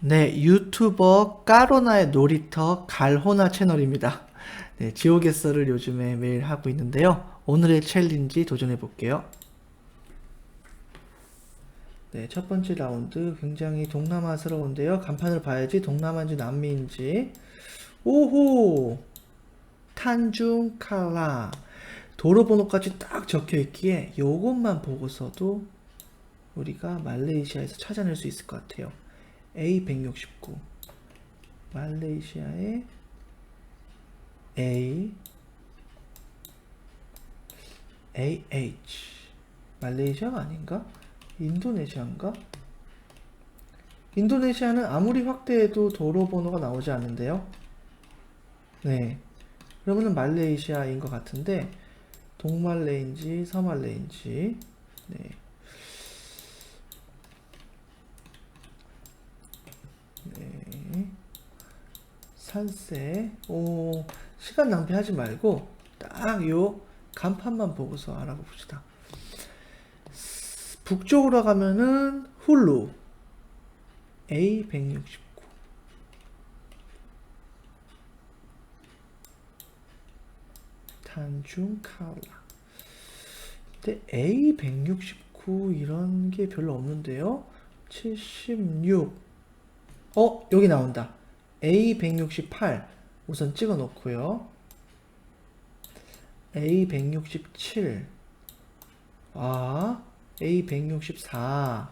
네, 유튜버 까로나의 놀이터 갈호나 채널입니다. 네, 지오게서를 요즘에 매일 하고 있는데요. 오늘의 챌린지 도전해 볼게요. 네, 첫 번째 라운드 굉장히 동남아스러운데요. 간판을 봐야지 동남아인지 남미인지. 오호! 탄중칼라. 도로 번호까지 딱 적혀 있기에 요것만 보고서도 우리가 말레이시아에서 찾아낼 수 있을 것 같아요. A169 말레이시아의 A AH 말레이시아가 아닌가? 인도네시아인가? 인도네시아는 아무리 확대해도 도로 번호가 나오지 않는데요. 네. 그러면은 말레이시아인 것 같은데 동말레인지 서말레인지 네. 네. 산세. 오, 시간 낭비하지 말고 딱 요 간판만 보고서 알아봅시다. 스- 북쪽으로 가면은 훌루 A169 탄중칼라 근데 A169 이런 게 별로 없는데요 76 어, 여기 나온다. A168 우선 찍어 놓고요. A167 아, A164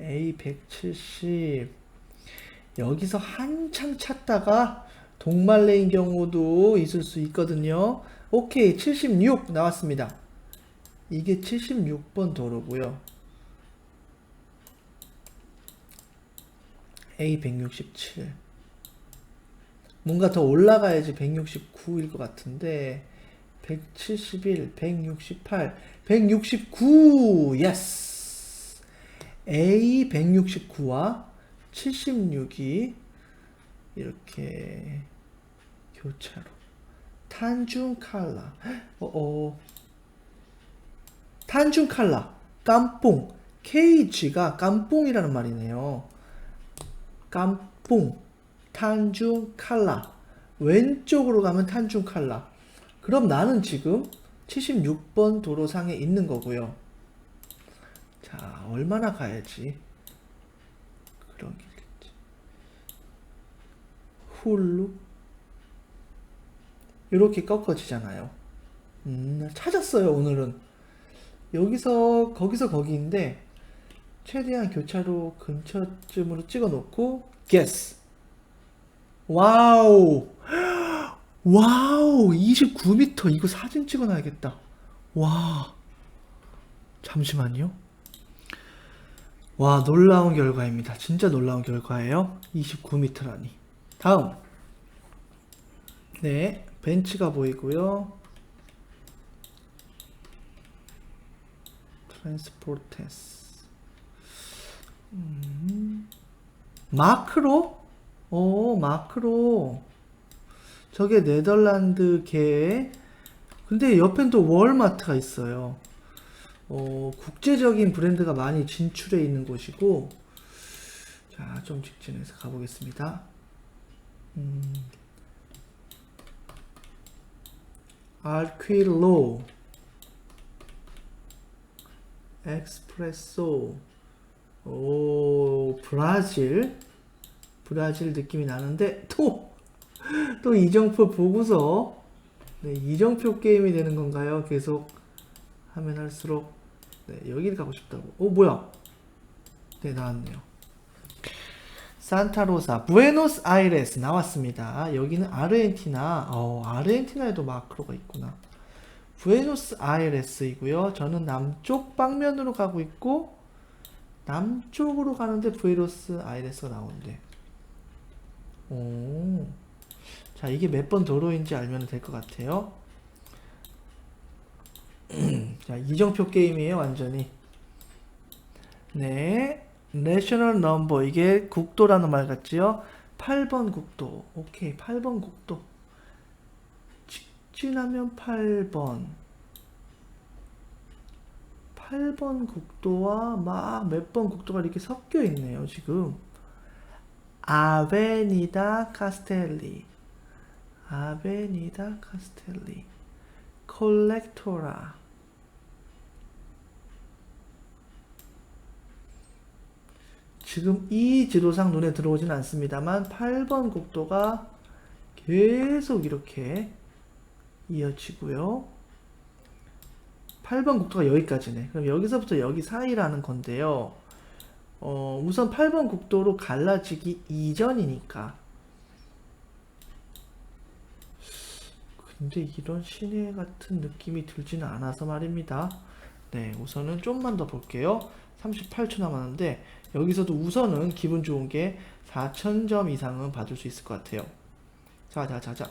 A170 여기서 한참 찾다가 동말레인 경우도 있을 수 있거든요. 오케이, 76 나왔습니다. 이게 76번 도로고요. A167 뭔가 더 올라가야지 169일 것 같은데 171, 168, 169 예스 A169와 76이 이렇게 교차로. 탄중 칼라. 어어. 탄중 칼라. 깜뽕. KG가 깜뽕이라는 말이네요 깜뽕, 탄중 칼라. 왼쪽으로 가면 탄중 칼라. 그럼 나는 지금 76번 도로상에 있는 거고요. 자, 얼마나 가야지? 그런 길겠지. 훌루. 이렇게 꺾어지잖아요. 음, 찾았어요, 오늘은. 여기서, 거기서 거기인데, 최대한 교차로 근처쯤으로 찍어 놓고 guess. 와우. 와우. 29m 이거 사진 찍어 놔야겠다. 와. 잠시만요. 와, 놀라운 결과입니다. 진짜 놀라운 결과예요. 29m라니. 다음. 네, 벤츠가 보이고요. 트랜스포테스. 마크로? 오, 마크로. 저게 네덜란드 개. 근데 옆엔 또 월마트가 있어요. 어, 국제적인 브랜드가 많이 진출해 있는 곳이고. 자, 좀 직진해서 가보겠습니다. 음. 알퀴로. 엑스프레소. 오, 브라질. 브라질 느낌이 나는데, 또, 또 이정표 보고서, 네, 이정표 게임이 되는 건가요? 계속 하면 할수록, 네, 여기를 가고 싶다고. 오, 뭐야? 네, 나왔네요. 산타로사, 부에노스 아이레스 나왔습니다. 여기는 아르헨티나, 어, 아르헨티나에도 마크로가 있구나. 부에노스 아이레스이고요. 저는 남쪽 방면으로 가고 있고, 남쪽으로 가는데 부에노스 아이레스가 나오는데. 오. 자, 이게 몇 번 도로인지 알면 될 것 같아요. 자, 이정표 게임이에요, 완전히. 네. 내셔널 넘버. 이게 국도라는 말 같지요? 8번 국도. 오케이, 8번 국도. 직진하면 8번. 8번 국도와 막 몇 번 국도가 이렇게 섞여 있네요, 지금. 아베니다 카스텔리 아베니다 카스텔리 콜렉토라 지금 이 지도상 눈에 들어오진 않습니다만 8번 국도가 계속 이렇게 이어지고요. 8번 국도가 여기까지네. 그럼 여기서부터 여기 사이라는 건데요. 어, 우선 8번 국도로 갈라지기 이전이니까. 근데 이런 시내 같은 느낌이 들지는 않아서 말입니다. 네, 우선은 좀만 더 볼게요. 38초 남았는데, 여기서도 우선은 기분 좋은 게 4,000점 이상은 받을 수 있을 것 같아요. 자, 자, 자, 자.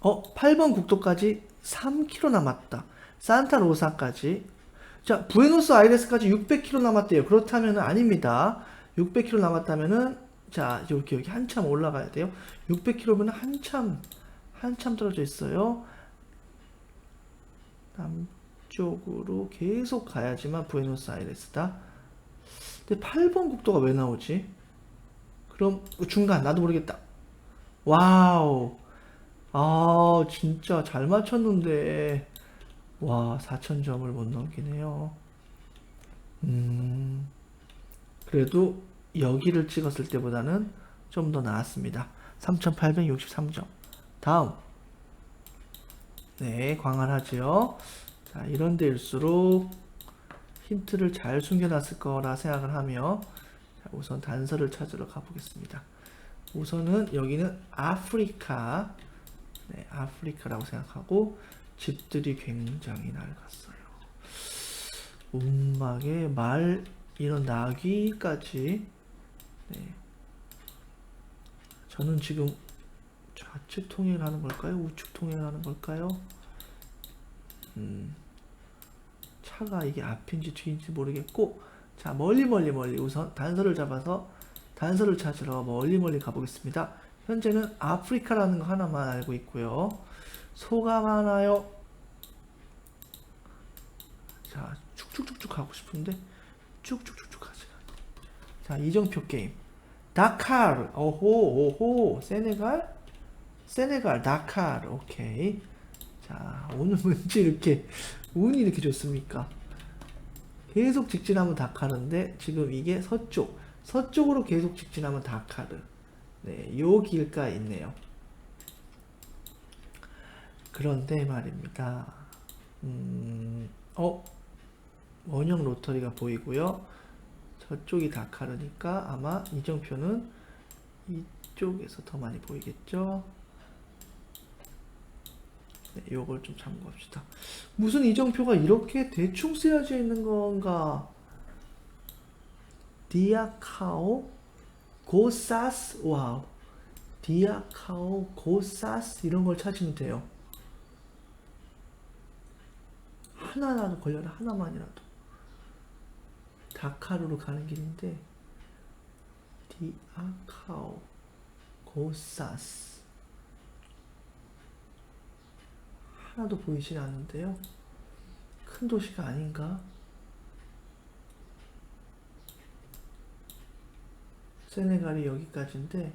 어, 8번 국도까지 3km 남았다. 산타로사까지. 자, 부에노스 아이레스까지 600km 남았대요. 그렇다면 아닙니다. 600km 남았다면은 자, 여기 여기 한참 올라가야 돼요. 600km면 한참 한참 떨어져 있어요. 남쪽으로 계속 가야지만 부에노스 아이레스다. 근데 8번 국도가 왜 나오지? 그럼 중간 나도 모르겠다. 와우. 아, 진짜 잘 맞췄는데. 와, 4,000점을 못 넘기네요. 음, 그래도 여기를 찍었을 때보다는 좀 더 나았습니다. 3,863점. 다음. 네, 광활하지요. 자, 이런 데일수록 힌트를 잘 숨겨놨을 거라 생각을 하며 자, 우선 단서를 찾으러 가보겠습니다. 우선은 여기는 아프리카, 네, 아프리카라고 생각하고 집들이 굉장히 낡았어요. 움막에 말 이런 나귀까지. 네. 저는 지금 좌측 통행하는 걸까요? 우측 통행하는 걸까요? 음, 차가 이게 앞인지 뒤인지 모르겠고, 자 멀리 멀리 멀리 우선 단서를 잡아서 단서를 찾으러 멀리 멀리 가보겠습니다. 현재는 아프리카라는 거 하나만 알고 있고요. 소감 하나요? 자, 쭉쭉쭉쭉 가고 싶은데 쭉쭉쭉쭉 가지. 자, 이정표 게임. 다카르. 오호, 오호. 세네갈? 세네갈, 다카르. 오케이. 자, 오늘 왠지 이렇게 운이 이렇게 좋습니까? 계속 직진하면 다카르인데 지금 이게 서쪽. 서쪽으로 계속 직진하면 다카르. 네, 요 길가에 있네요. 그런데 말입니다. 음, 어? 원형 로터리가 보이고요. 저쪽이 다카르니까 아마 이정표는 이쪽에서 더 많이 보이겠죠. 네, 요걸 좀 참고합시다. 무슨 이정표가 이렇게 대충 쓰여져 있는 건가? 디아카오 고사스 와우 디아카오 고사스 이런 걸 찾으면 돼요. 하나라도 걸려라 하나만이라도 다카루로 가는 길인데 디아카오 고사스 하나도 보이질 않는데요. 큰 도시가 아닌가? 세네갈이 여기까지인데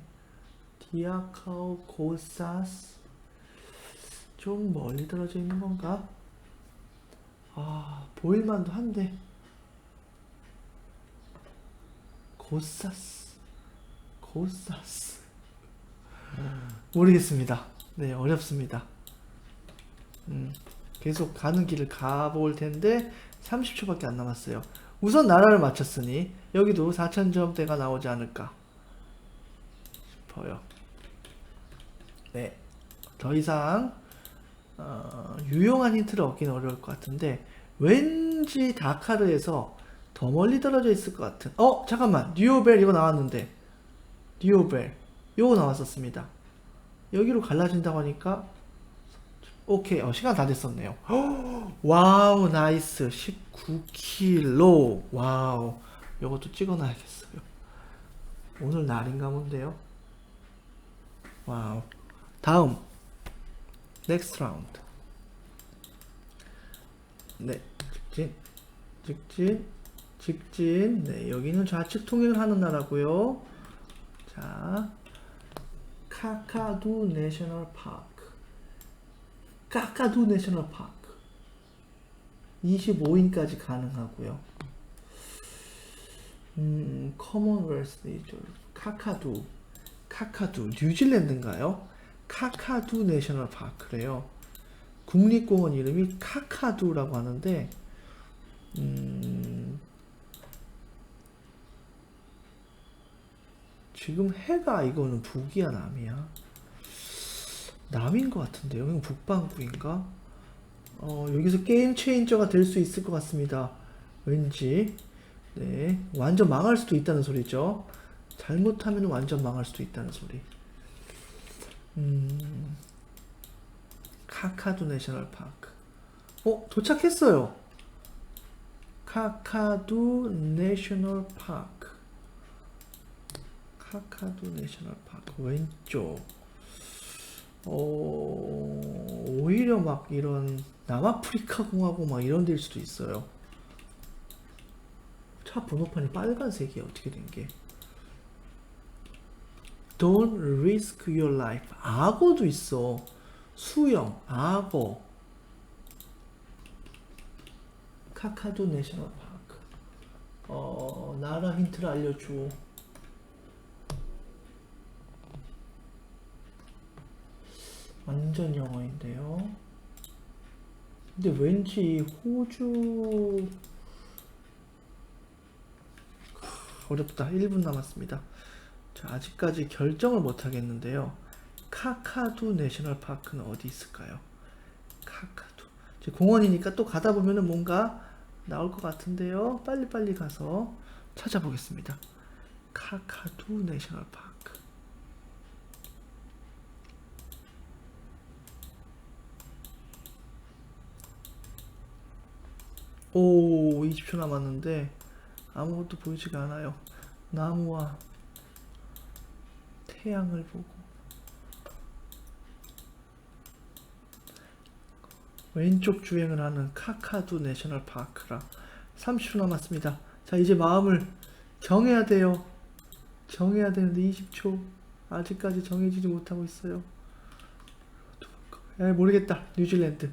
디아카오 고사스 좀 멀리 떨어져 있는 건가? 아 보일만도 한데 고사스 고사스 모르겠습니다. 네 어렵습니다. 음, 계속 가는 길을 가볼 텐데 30초밖에 안 남았어요. 우선 나라를 맞췄으니 여기도 4,000점대가 나오지 않을까 싶어요. 네, 더 이상 어, 유용한 힌트를 얻기는 어려울 것 같은데 왠지 다카르에서 더 멀리 떨어져 있을 것 같은 어 잠깐만 뉴오벨 이거 나왔는데 뉴오벨 이거 나왔었습니다 여기로 갈라진다고 하니까 오케이. 어, 시간 다 됐었네요. 와우 나이스. 19킬로. 와우. 이것도 찍어놔야겠어요. 오늘 날인가 본데요? 와우. 다음. 넥스트 라운드. 네. 직진. 직진. 직진. 네, 여기는 좌측 통행을 하는 나라고요. 자, 카카두 내셔널 파크. 카카두 내셔널 파크. 25인까지 가능하고요. 음, 커먼웰스 리저 카카두. 카카두 뉴질랜드인가요? 카카두 내셔널 파크래요. 국립공원 이름이 카카두라고 하는데 음, 지금 해가 이거는 북이야 남이야? 남인 것 같은데요. 이건 북반구인가? 어, 여기서 게임 체인저가 될 수 있을 것 같습니다. 왠지 네 완전 망할 수도 있다는 소리죠. 잘못하면 완전 망할 수도 있다는 소리. 음, 카카두 내셔널 파크. 어, 도착했어요. 카카두 내셔널 파크. 카카두 내셔널 파크 왼쪽. 어, 오히려 막 이런 남아프리카 공화국 막 이런 데일 수도 있어요. 차 번호판이 빨간색이야 어떻게 된 게? Don't risk your life. 악어도 있어. 수영, 악어. 카카두 내셔널 파크. 어, 나라 힌트를 알려줘. 완전 영어인데요. 근데 왠지 호주 어렵다. 1분 남았습니다. 자, 아직까지 결정을 못 하겠는데요. 카카두 내셔널 파크는 어디 있을까요? 카카두. 공원이니까 또 가다 보면은 뭔가 나올 것 같은데요. 빨리빨리 가서 찾아보겠습니다. 카카두 내셔널 파크. 오, 20초 남았는데 아무것도 보이지가 않아요. 나무와 태양을 보고 왼쪽 주행을 하는 카카두 내셔널 파크라 30초 남았습니다. 자 이제 마음을 정해야 돼요. 정해야 되는데 20초 아직까지 정해지지 못하고 있어요. 에 모르겠다. 뉴질랜드.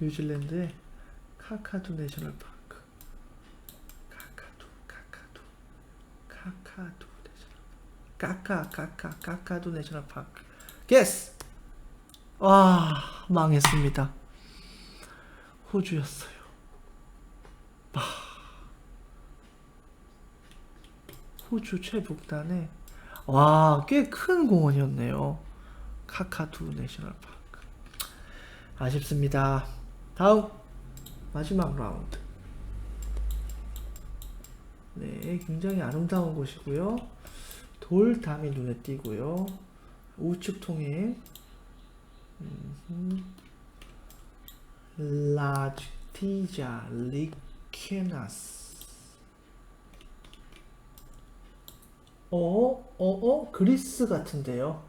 뉴질랜드의 카카두 내셔널 파크. 카카두 카카두 카카두 내셔널 카카 카카 카카두 내셔널 파크. 게스. 와 망했습니다. 호주였어요. 아. 호주 최북단에 와 꽤 큰 공원이었네요. 카카두 내셔널 파크. 아쉽습니다. 다음 마지막 라운드. 네, 굉장히 아름다운 곳이고요. 돌담이 눈에 띄고요. 우측 통행. 라지티자 리케나스. 어, 어, 어, 그리스 같은데요.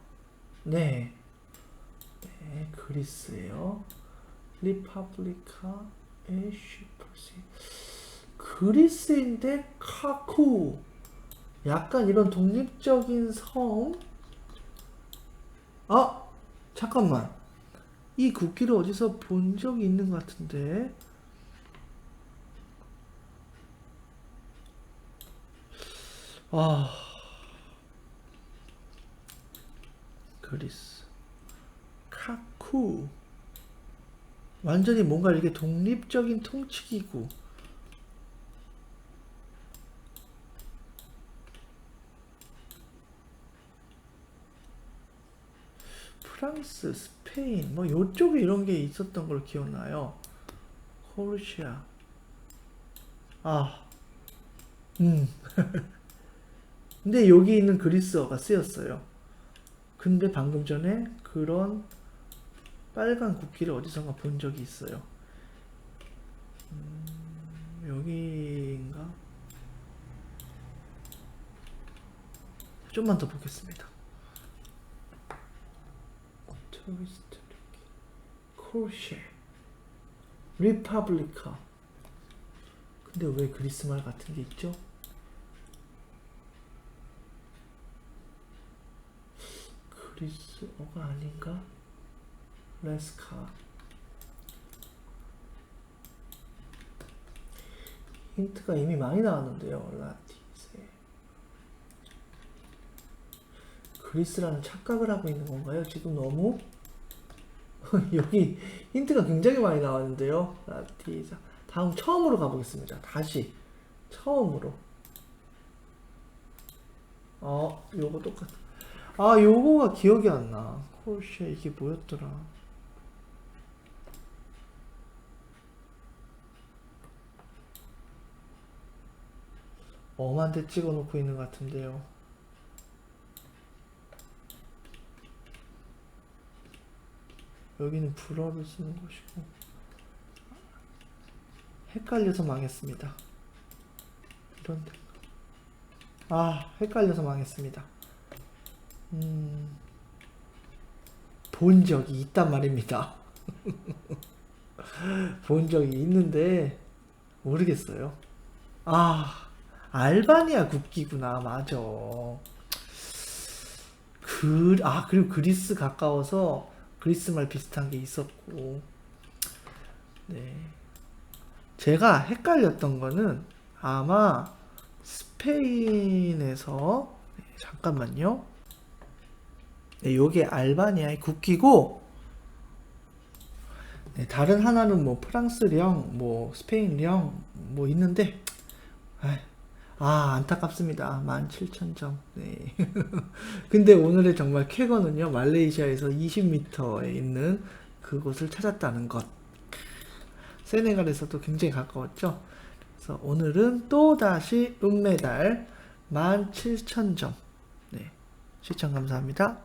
네. 네, 그리스예요. 리파블리카 에시퍼시. 그리스인데 카쿠. 약간 이런 독립적인 성. 아, 잠깐만. 이 국기를 어디서 본 적이 있는 것 같은데. 아. 그리스. 카쿠. 완전히 뭔가 이렇게 독립적인 통치기구. 프랑스, 스페인, 뭐 요쪽에 이런 게 있었던 걸 기억나요. 코르시아. 아, 음. 근데 여기 있는 그리스어가 쓰였어요. 근데 방금 전에 그런 빨간 국기를 어디선가 본 적이 있어요. 음, 여기인가? 좀만 더 보겠습니다. 토리스트 코르쉐 리파블리카 근데 왜 그리스 말 같은 게 있죠? 그리스어가 아닌가? 레스카 힌트가 이미 많이 나왔는데요. 라티세 그리스라는 착각을 하고 있는 건가요? 지금 너무 여기 힌트가 굉장히 많이 나왔는데요. 라티사 다음 처음으로 가보겠습니다. 다시 처음으로 어 요거 똑같아 아 요거가 기억이 안나 코르시아 이게 뭐였더라 엄한 데 찍어 놓고 있는 것 같은데요 여기는 불어를 쓰는 것이고 헷갈려서 망했습니다 이런 데. 아, 헷갈려서 망했습니다. 음, 본 적이 있단 말입니다. 본 적이 있는데, 모르겠어요. 아, 알바니아 국기구나. 맞아. 그, 아, 그리고 그리스 가까워서 그리스 말 비슷한 게 있었고, 네. 제가 헷갈렸던 거는 아마 스페인에서 네, 잠깐만요. 네, 요게 알바니아의 국기고 네, 다른 하나는 뭐 프랑스령, 뭐 스페인령 뭐 있는데 아, 아 안타깝습니다. 17,000점. 네. 근데 오늘의 정말 쾌거는요. 말레이시아에서 20m에 있는 그곳을 찾았다는 것. 세네갈에서도 굉장히 가까웠죠. 그래서 오늘은 또 다시 은메달 17,000점. 네. 시청 감사합니다.